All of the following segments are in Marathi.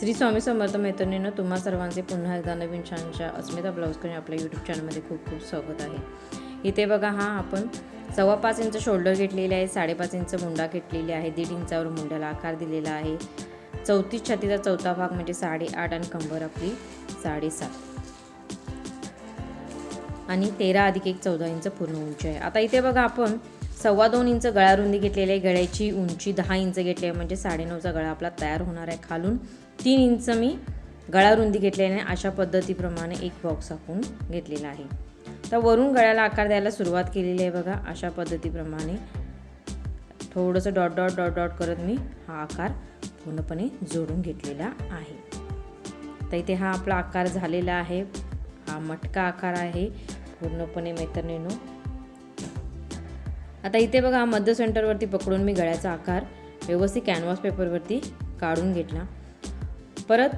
श्री स्वामी समर्थ मैत्रिणीनं तुम्हा सर्वांचे पुन्हा एकदा नवीन छानच्या अस्मिता ब्लाऊजकडे आपल्या यूट्यूब चॅनलमध्ये खूप खूप स्वागत आहे. इथे बघा हा आपण सव्वा पाच इंच शोल्डर घेतलेले आहे साडेपाच इंच मुंडा घेतलेली आहे दीड इंचावर मुंड्याला आकार दिलेला आहे. चौतीस छातीचा चौथा भाग म्हणजे साडेआठ आणि कंबर आपली साडेसात. आणि तेरा अधिक एक चौदा इंच पूर्ण उंची आहे. आता इथे बघा आपण सव्वा दोन इंच गळा रुंदी घेतलेली आहे. गळ्याची उंची दहा इंच घेतली आहे. म्हणजे साडेनऊचा गळा आपला तयार होणार आहे खालून. तीन इंच मी गळा रुंदी घेतलेली आहे. अशा पद्धतीप्रमाणे एक बॉक्स आपण घेतलेला आहे. तर वरून गळ्याला आकार द्यायला सुरुवात केलेली आहे बघा. अशा पद्धतीप्रमाणे थोडंसं डॉट डॉट डॉट डॉट करत मी हा आकार पूर्णपणे जोडून घेतलेला आहे. तर इथे हा आपला आकार झालेला आहे. हा मटका आकार आहे. पूर्णपणे मैत्रिणीनो आता इथे बघा मध्य सेंटरवरती पकडून मी गळ्याचा आकार व्यवस्थित कॅनव्हास पेपरवरती काढून घेतला. परत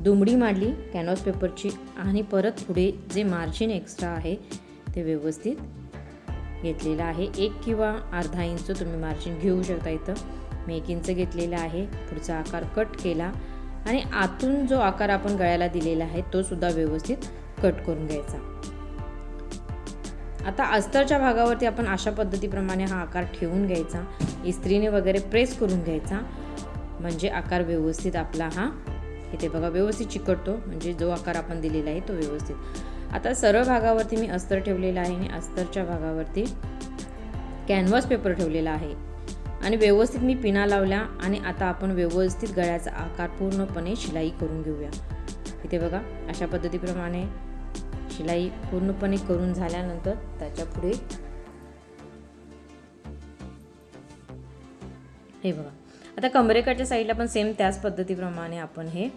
दुमडी मांडली कॅनव्हास पेपरची आणि परत पुढे जे मार्जिन एक्स्ट्रा आहे ते व्यवस्थित घेतलेलं आहे. एक किंवा अर्धा इंच तुम्ही मार्जिन घेऊ शकता इथं. मी एक इंच घेतलेला आहे. पुढचा आकार कट केला. आणि आतून जो आकार आपण गळ्याला दिलेला आहे तो सुद्धा व्यवस्थित कट करून घ्यायचा. आता अस्तरच्या भागावरती आपण अशा पद्धतीप्रमाणे हा आकार ठेवून घ्यायचा. इस्त्रीने वगैरे प्रेस करून घ्यायचा. म्हणजे आकार व्यवस्थित आपला हा इथे बघा व्यवस्थित चिकटतो. म्हणजे जो आकार आपण दिलेला आहे तो व्यवस्थित. आता सरळ भागावरती मी अस्तर ठेवलेला आहे आणि अस्तरच्या भागावरती कॅनव्हास पेपर ठेवलेला आहे. आणि व्यवस्थित मी पिना लावल्या आणि आता आपण व्यवस्थित गळ्याचा आकार पूर्णपणे शिलाई करून घेऊया. इथे बघा अशा पद्धतीप्रमाणे शिलाई पूर्णपणे करून झाल्यानंतर त्याच्या पुढे हे बघा. आता कमरेकडच्या साईडला पण सेम त्याच पद्धतीप्रमाणे आपण हे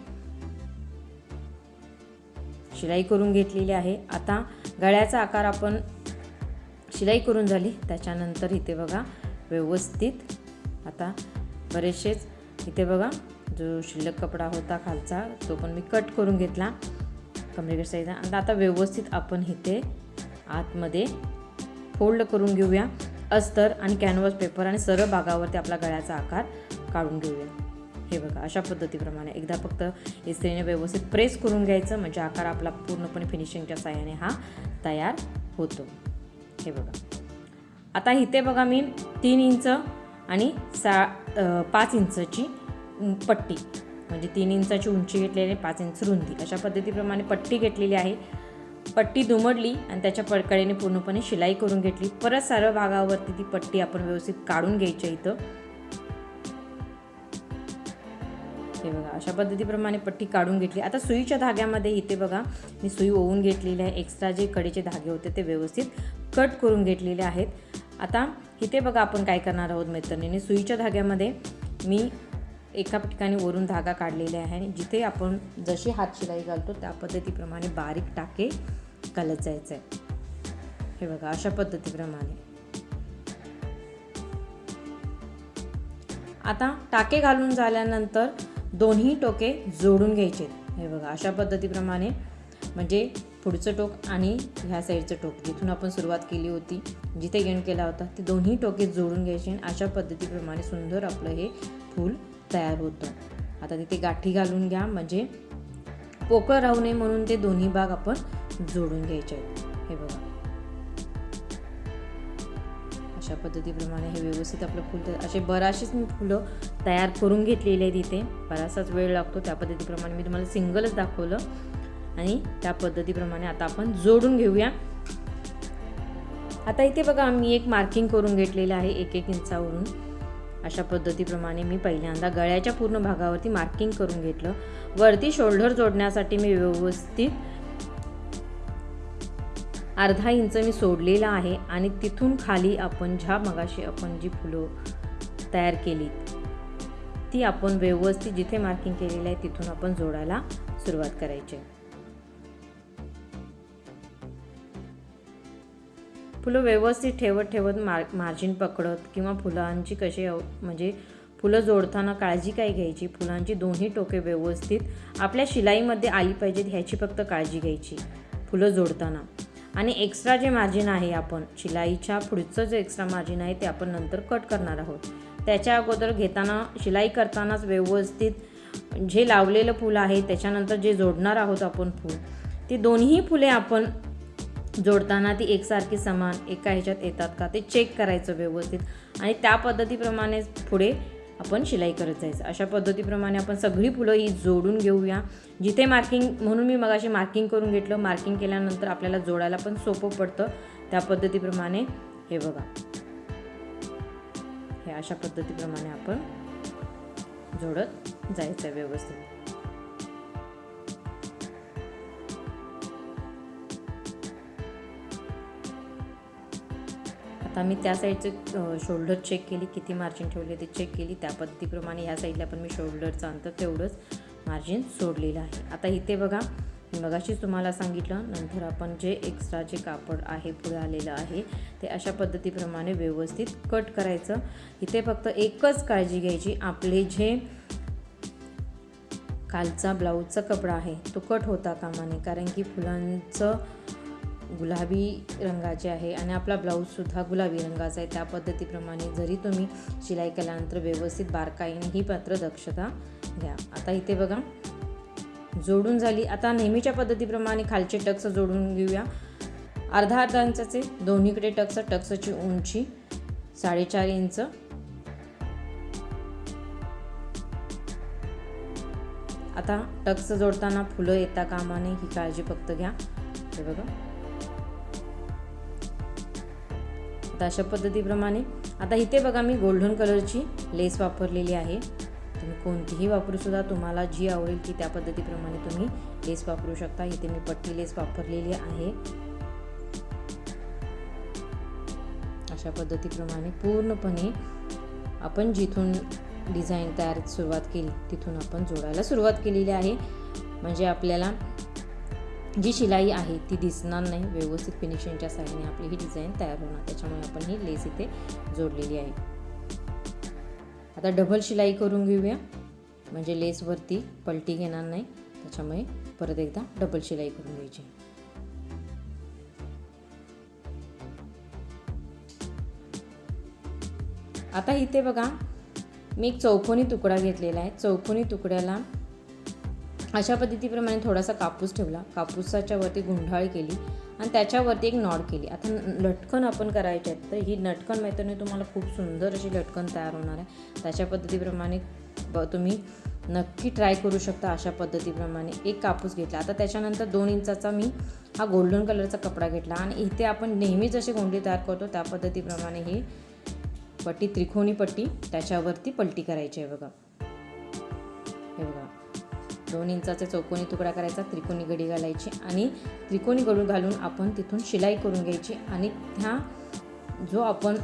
शिलाई करून घेतलेली आहे. आता गळ्याचा आकार आपण शिलाई करून झाली. त्याच्यानंतर इथे बघा व्यवस्थित आता बरेचसेच इथे बघा जो शिल्लक कपडा होता खालचा तो पण मी कट करून घेतला. कमरेकडच्या साईडला. आणि आता व्यवस्थित आपण इथे आतमध्ये फोल्ड करून घेऊया. अस्तर आणि कॅनव्हास पेपर आणि सरळ भागावरती आपला गळ्याचा आकार काढून घेऊया. हे बघा अशा पद्धतीप्रमाणे. एकदा फक्त इस्त्रीने व्यवस्थित प्रेस करून घ्यायचं म्हणजे आकार आपला पूर्णपणे फिनिशिंगच्या साह्याने हा तयार होतो. हे बघा. आता इथे बघा मी तीन इंच आणि सा पाच इंचची पट्टी. म्हणजे तीन इंचाची उंची घेतलेली पाच इंच रुंदी. अशा पद्धतीप्रमाणे पट्टी घेतलेली आहे. पट्टी दुमडली आणि त्याच्या पडकडेने पूर्णपणे शिलाई करून घेतली. परत सर्व भागावरती ती पट्टी आपण व्यवस्थित काढून घ्यायची इथं. हे बघा अशा पद्धतीप्रमाणे पट्टी काढून घेतली. आता सुईच्या धाग्यामध्ये इथे बघा मी सुई ओवून घेतलेली आहे. एक्स्ट्रा जे कडेचे धागे होते ते व्यवस्थित कट करून घेतलेले आहेत. आता इथे बघा आपण काय करणार आहोत मैत्रिणीने. सुईच्या धाग्यामध्ये मी एका ठिकाणी वरून धागा काढलेला आहे आणि जिथे आपण जशी हात शिलाई घालतो त्या पद्धतीप्रमाणे बारीक टाके घालत जायचं आहे हे बघा अशा पद्धतीप्रमाणे. आता टाके घालून झाल्यानंतर दोन्ही टोके जोडून घ्यायचे. हे बघा अशा पद्धतीप्रमाणे. म्हणजे पुढचं टोक आणि ह्या साईडचं टोक जिथून आपण सुरुवात केली होती जिथे गेण केला होता ते दोन्ही टोके जोडून घ्यायचे आणि अशा पद्धतीप्रमाणे सुंदर आपलं हे फूल तयार होतं. आता तिथे गाठी घालून घ्या म्हणजे पोकळ राहू नये म्हणून ते दोन्ही भाग आपण जोडून घ्यायचे आहेत. हे बघा. अशा पद्धतीप्रमाणे हे व्यवस्थित आपलं फुल असे बराचशीच मी फुलं तयार करून घेतलेले आहेत इथे. बराचसाच वेळ लागतो त्या पद्धतीप्रमाणे. मी तुम्हाला सिंगलच दाखवलं. आणि त्या पद्धतीप्रमाणे आता आपण जोडून घेऊया. आता इथे बघा मी एक मार्किंग करून घेतलेलं आहे एक एक इंचावरून. अशा पद्धतीप्रमाणे मी पहिल्यांदा गळ्याच्या पूर्ण भागावरती मार्किंग करून घेतलं. वरती शोल्डर जोडण्यासाठी मी व्यवस्थित अर्धा इंच मी सोडलेला आहे आणि तिथून खाली आपण ज्या मगाशी आपण जी फुलं तयार केली ती आपण व्यवस्थित जिथे मार्किंग केलेलं आहे तिथून आपण जोडायला सुरुवात करायची. फुलं व्यवस्थित ठेवत ठेवत मार मार्जिन पकडत किंवा फुलांची कशी म्हणजे फुलं जोडताना काळजी काय घ्यायची? फुलांची दोन्ही टोके व्यवस्थित आपल्या शिलाईमध्ये आली पाहिजेत ह्याची फक्त काळजी घ्यायची फुलं जोडताना. आणि एक्स्ट्रा जे मार्जिन आहे आपण शिलाईच्या पुढचं जे एक्स्ट्रा मार्जिन आहे ते आपण नंतर कट करणार आहोत. त्याच्या अगोदर घेताना शिलाई करतानाच व्यवस्थित जे लावलेलं फूल आहे त्याच्यानंतर जे जोडणार आहोत आपण फूल ती दोन्ही फुले आपण जोडताना ती एकसारखी समान एका ह्याच्यात येतात का ते चेक करायचं व्यवस्थित. आणि त्या पद्धतीप्रमाणेच पुढे आपण शिलाई करत जायचं. अशा पद्धतीप्रमाणे आपण सगळी फुलं ही जोडून घेऊया. जिथे मार्किंग म्हणून मी मगाशी मार्किंग करून घेतलं. मार्किंग केल्यानंतर आपल्याला जोडायला पण सोपं पडतं. त्या पद्धतीप्रमाणे हे बघा. हे अशा पद्धतीप्रमाणे आपण जोडत जायचं आहे व्यवस्थित. आता मी त्या साईडचं शोल्डर चेक केली किती मार्जिन ठेवले ते चेक केली. त्या पद्धतीप्रमाणे ह्या साईडला पण मी शोल्डरचं अंतर तेवढंच मार्जिन सोडलेलं आहे. आता इथे बघा मगाशीच तुम्हाला सांगितलं नंतर आपण जे एक्स्ट्रा जे कापड आहे पुढे आलेलं आहे ते अशा पद्धतीप्रमाणे व्यवस्थित कट करायचं. इथे फक्त एकच काळजी घ्यायची आपले जे कालचा ब्लाऊजचा कपडा आहे तो कट होता कामा नये. कारण की फुलांचं गुलाबी रंगाचे आहे आणि आपला ब्लाऊजसुद्धा गुलाबी रंगाचा आहे. त्या पद्धतीप्रमाणे जरी तुम्ही शिलाई केल्यानंतर व्यवस्थित बारकाईने ही पात्र दक्षता घ्या. आता इथे बघा जोडून झाली. आता नेहमीच्या पद्धतीप्रमाणे खालचे टक्स जोडून घेऊया. अर्धा अर्धा इंचाचे दोन्हीकडे टक्स टक्सची उंची साडेचार इंच. आता टक्स जोडताना फुलं येता कामाने ही काळजी फक्त घ्या. हे बघा. आता अशा पद्धतीप्रमाणे. आता इथे बघा मी गोल्डन कलरची लेस वापरलेली आहे. तुम्ही कोणतीही वापरूसुद्धा तुम्हाला जी आवडेल ती त्या पद्धतीप्रमाणे तुम्ही लेस वापरू शकता. इथे मी पट्टी लेस वापरलेली आहे. अशा पद्धतीप्रमाणे पूर्णपणे आपण जिथून डिझाईन तयार सुरुवात केली तिथून आपण जोडायला सुरुवात केलेली आहे. म्हणजे आपल्याला जी शिलाई आहे ती दिसणार नाही व्यवस्थित फिनिशिंगच्या साईडने आपली ही डिझाईन तयार होणार. त्याच्यामुळे आपण ही लेस इथे जोडलेली आहे. आता डबल शिलाई करून घेऊया. म्हणजे लेसवरती पलटी घेणार नाही. त्याच्यामुळे परत एकदा डबल शिलाई करून घ्यायची. आता इथे बघा मी एक चौकोनी तुकडा घेतलेला आहे. चौकोनी तुकड्याला अशा पद्धतीप्रमाणे थोडासा कापूस ठेवला. कापूसाच्या वरती गुंढाळ केली आणि त्याच्यावरती एक नॉड केली. आता लटकन आपण करायचे आहेत तर ही लटकन मैत्रिणी तुम्हाला खूप सुंदर अशी लटकन तयार होणार आहे. त्याच्या पद्धतीप्रमाणे ब तुम्ही नक्की ट्राय करू शकता अशा पद्धतीप्रमाणे. एक कापूस घेतला. आता त्याच्यानंतर दोन इंचाचा मी हा गोल्डन कलरचा कपडा घेतला आणि इथे आपण नेहमी जसे गोंडी तयार करतो. त्या पद्धतीप्रमाणे ही पट्टी त्रिकोणी पट्टी त्याच्यावरती पलटी करायची आहे बघा. हे बघा. दोन इंचाचा चौकोनी तुकडा करायचा त्रिकोणी गडी घालायची आणि त्रिकोणी गडू घालून आपण तिथून शिलाई करून घ्यायची आणि त्या जो आपण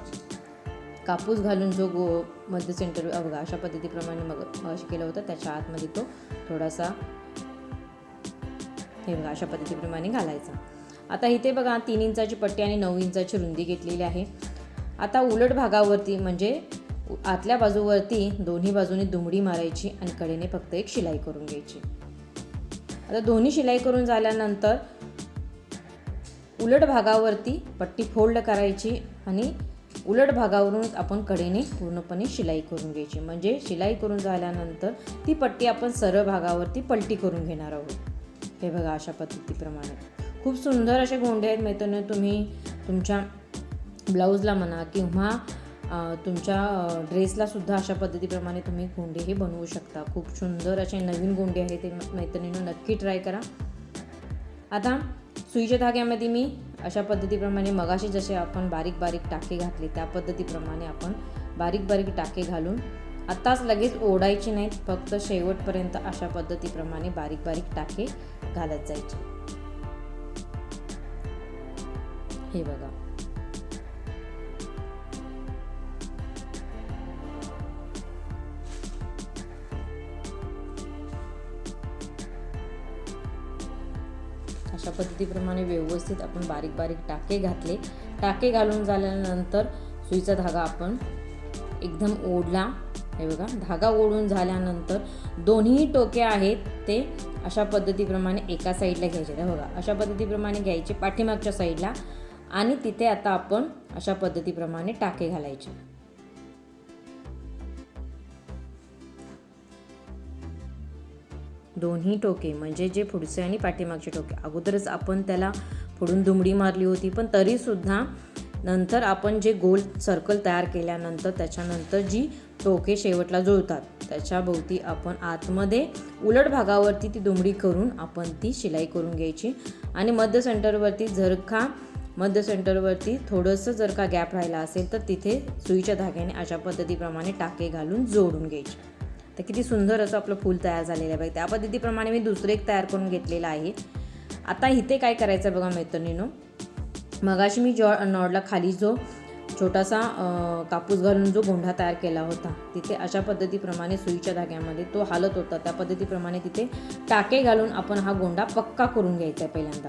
कापूस घालून जो गो मध्य सेंटर बघा अशा पद्धतीप्रमाणे मग मग केलं होतं त्याच्या आतमध्ये तो थोडासा हे बघा अशा पद्धतीप्रमाणे घालायचा. आता इथे बघा तीन इंचाची पट्टी आणि नऊ इंचाची रुंदी घेतलेली आहे. आता उलट भागावरती म्हणजे आतल्या बाजूवरती दोन्ही बाजूने दुमडी मारायची आणि कडेने फक्त एक शिलाई करून घ्यायची. आता दोन्ही शिलाई करून झाल्यानंतर उलट भागावरती पट्टी फोल्ड करायची आणि उलट भागावरून आपण कडेने पूर्णपणे शिलाई करून घ्यायची. म्हणजे शिलाई करून झाल्यानंतर ती पट्टी आपण सरळ भागावरती पलटी करून घेणार आहोत. हे बघा अशा पद्धतीप्रमाणे. खूप सुंदर असे गोंडे आहेत मैत्रिणी तुम्ही तुमच्या ब्लाऊजला म्हणा किंवा तुमच्या ड्रेसला सुद्धा अशा पद्धतीप्रमाणे तुम्ही गोंडे हे बनवू शकता. खूप सुंदर असे नवीन गोंडे आहे ते मैत्रिणीनं नक्की ट्राय करा. आता सुईच्या धाग्यामध्ये मी अशा पद्धतीप्रमाणे मगाशी जसे आपण बारीक बारीक टाके घातले त्या पद्धतीप्रमाणे आपण बारीक बारीक टाके घालून आत्ताच लगेच ओढायचे नाहीत फक्त शेवटपर्यंत अशा पद्धतीप्रमाणे बारीक बारीक टाके घालत जायचे. हे बघा. अशा पद्धतीप्रमाणे व्यवस्थित आपण बारीक बारीक टाके घातले. टाके घालून झाल्यानंतर सुईचा धागा आपण एकदम ओढला. हे बघा धागा ओढून झाल्यानंतर दोन्ही टोके आहेत ते अशा पद्धतीप्रमाणे एका साईडला घ्यायचे. हे बघा अशा पद्धतीप्रमाणे घ्यायचे पाठीमागच्या साईडला आणि तिथे आता आपण अशा पद्धतीप्रमाणे टाके घालायचे. दोन्ही टोके म्हणजे जे पुढचे आणि पाठीमागचे टोके. अगोदरच आपण त्याला पुढून दुमडी मारली होती पण तरीसुद्धा नंतर आपण जे गोल सर्कल तयार केल्यानंतर त्याच्यानंतर जी टोके शेवटला जुळतात त्याच्याभोवती आपण आतमध्ये उलट भागावरती ती दुमडी करून आपण ती शिलाई करून घ्यायची. आणि मध्य सेंटरवरती जर का मध्य सेंटरवरती थोडंसं जर का गॅप राहिला असेल तर तिथे सुईच्या धाग्याने अशा पद्धतीप्रमाणे टाके घालून जोडून घ्यायचे. तर किती सुंदर असं आपलं फूल तयार झालेलं आहे बघा त्या पद्धतीप्रमाणे मी दुसरं एक तयार करून घेतलेलं आहे. आता इथे काय करायचं आहे बघा मैत्रिणीनो. मगाशी मी जॉ नॉडला खाली जो छोटासा कापूस घालून जो गोंढा तयार केला होता तिथे अशा पद्धतीप्रमाणे सुईच्या धाग्यामध्ये तो हालत होता. त्या पद्धतीप्रमाणे तिथे टाके घालून आपण हा गोंडा पक्का करून घ्यायचा आहे पहिल्यांदा.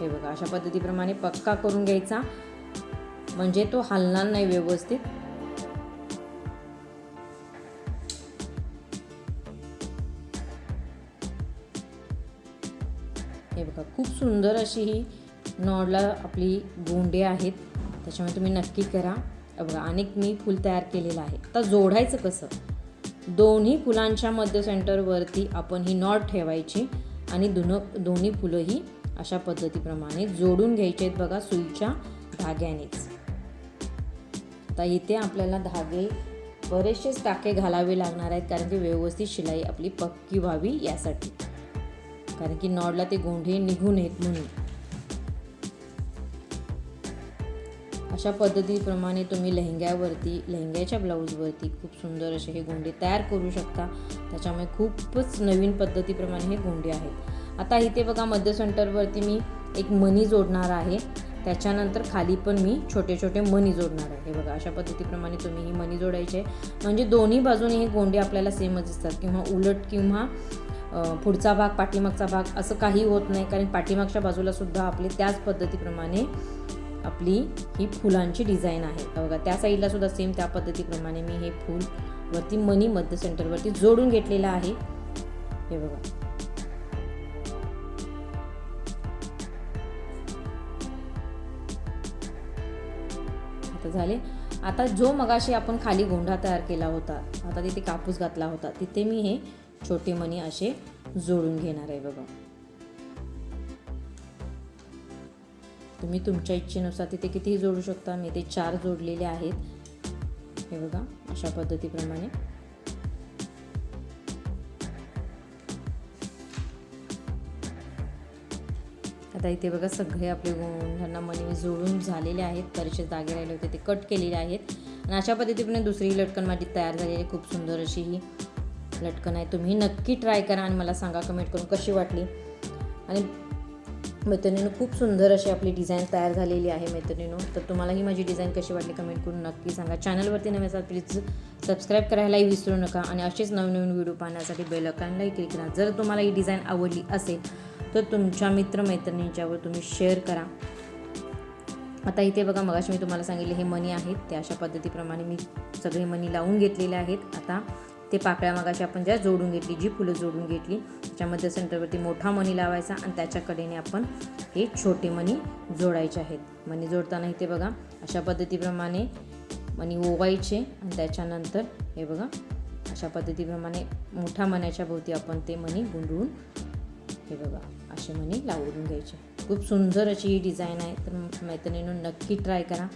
हे बघा अशा पद्धतीप्रमाणे पक्का करून घ्यायचा. म्हणजे तो हलणार नाही व्यवस्थित. खूप सुंदर अशी ही नॉडला आपली गोंडे आहेत. त्याच्यामुळे तुम्ही नक्की करा. बघा अनेक मी फूल तयार केलेलं आहे. तर जोडायचं कसं? दोन्ही फुलांच्या मध्य सेंटरवरती आपण ही नॉट ठेवायची आणि दोन दोन्ही फुलंही अशा पद्धतीप्रमाणे जोडून घ्यायचे आहेत बघा सुईच्या धाग्यानेच. आता इथे आपल्याला धागे बरेचसेच टाके घालावे लागणार आहेत कारण की व्यवस्थित शिलाई आपली पक्की व्हावी यासाठी. कारण की नॉडला ते गोंढे निघून येत म्हणून. अशा पद्धतीप्रमाणे तुम्ही लेहंग्यावरती लेहंग्याच्या ब्लाऊजवरती खूप सुंदर असे हे गोंडे तयार करू शकता. त्याच्यामुळे खूपच नवीन पद्धतीप्रमाणे हे गोंडे आहेत. आता इथे बघा मध्य सेंटरवरती मी एक मनी जोडणार आहे. त्याच्यानंतर खाली पण मी छोटे छोटे मनी जोडणार आहे. बघा अशा पद्धतीप्रमाणे तुम्ही ही मनी जोडायचे म्हणजे दोन्ही बाजूने हे गोंडे आपल्याला सेमच दिसतात. किंवा उलट किंवा पुढचा भाग पाठीमागचा भाग असं काही होत नाही. कारण पाठीमागच्या बाजूला सुद्धा त्याच पद्धतीप्रमाणे आपली ही फुलांची डिझाईन आहे. बघा त्या साईडला सुद्धा सेम त्या पद्धतीप्रमाणे मी हे फूल वरती मनी मध्य सेंटरवरती जोडून घेतलेलं आहे. हे बघा. आता झाले. आता जो मगाशी आपण खाली गोंढा तयार केला होता आता तिथे कापूस घातला होता तिथे मी हे छोटे मणी असे जोडून घेणार आहे बघा. तुम्ही तुमच्या इच्छेनुसार तिथे कितीही जोडू शकता मी ते चार जोडलेले आहेत. हे बघा अशा पद्धतीप्रमाणे. आता इथे बघा सगळे आपले गोंढांना मणी जोडून झालेले आहेत. बरेचसे दागे राहिले होते ते कट केलेले आहेत. आणि अशा पद्धतीने दुसरी लटकन माझी तयार झालेली आहे. खूप सुंदर अशी ही लटकन आहे. तुम्ही नक्की ट्राय करा आणि मला सांगा कमेंट करून कशी वाटली. आणि मैत्रिणीनं खूप सुंदर अशी आपली डिझाईन तयार झालेली आहे मैत्रिणीनं. तर तुम्हाला ही माझी डिझाईन कशी वाटली कमेंट करून नक्की सांगा. चॅनलवरती नवे असाल प्लीज सबस्क्राईब करायलाही विसरू नका. आणि असेच नवीन नवीन व्हिडिओ पाहण्यासाठी बेल आयकॉनलाही क्लिक करा. जर तुम्हाला ही डिझाईन आवडली असेल तर तुमच्या मित्रमैत्रिणींच्यावर तुम्ही शेअर करा. आता इथे बघा मगाशी मी तुम्हाला सांगितले हे मनी आहेत. ते अशा पद्धतीप्रमाणे मी सगळे मनी लावून घेतलेले आहेत. आता ते पाकळ्या मागाशी आपण ज्या जोडून घेतली जी फुलं जोडून घेतली त्याच्यामध्ये सेंटरवरती मोठा मणी लावायचा आणि त्याच्या कडेने आपण हे छोटे मणी जोडायचे आहेत. मणी जोडताना इथे बघा अशा पद्धतीप्रमाणे मणी ओवायचे आणि त्याच्यानंतर हे बघा अशा पद्धतीप्रमाणे मोठ्या मण्याच्या भोवती आपण ते मणी गुंडळून हे बघा असे मणी लावून घ्यायचे. खूप सुंदर अशी ही डिझाईन आहे तर मैत्रिणीनं नक्की ट्राय करा.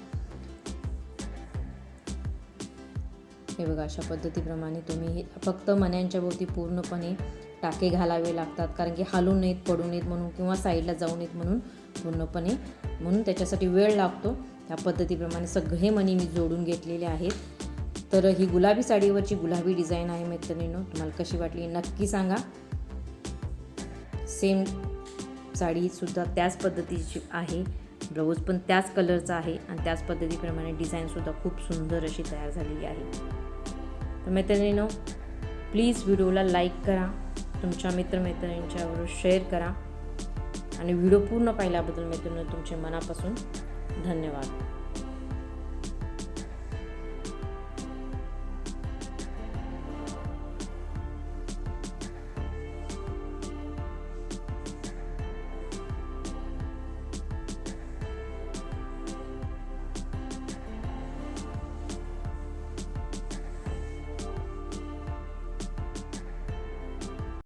हे बघा अशा पद्धतीप्रमाणे तुम्ही हे फक्त मण्यांच्या भोवती पूर्णपणे टाके घालावे लागतात. कारण की हालून नयेत पडू नयेत म्हणून किंवा साईडला जाऊ नयेत म्हणून पूर्णपणे म्हणून त्याच्यासाठी वेळ लागतो. त्या पद्धतीप्रमाणे सगळे मणी मी जोडून घेतलेले आहेत. तर ही गुलाबी साडीवरची गुलाबी डिझाईन आहे मैत्रिणीनो. तुम्हाला कशी वाटली नक्की सांगा. सेम साडीसुद्धा त्याच पद्धतीची आहे. ब्लाऊज पण त्याच कलरचा आहे आणि त्याच पद्धतीप्रमाणे डिझाईनसुद्धा खूप सुंदर अशी तयार झालेली आहे. तर मैत्रिणीनो प्लीज व्हिडिओला लाईक करा. तुमच्या मित्रमैत्रिणींच्याबरोबर शेअर करा. आणि व्हिडिओ पूर्ण पाहिल्याबद्दल मैत्रिणी तुमचे मनापासून धन्यवाद.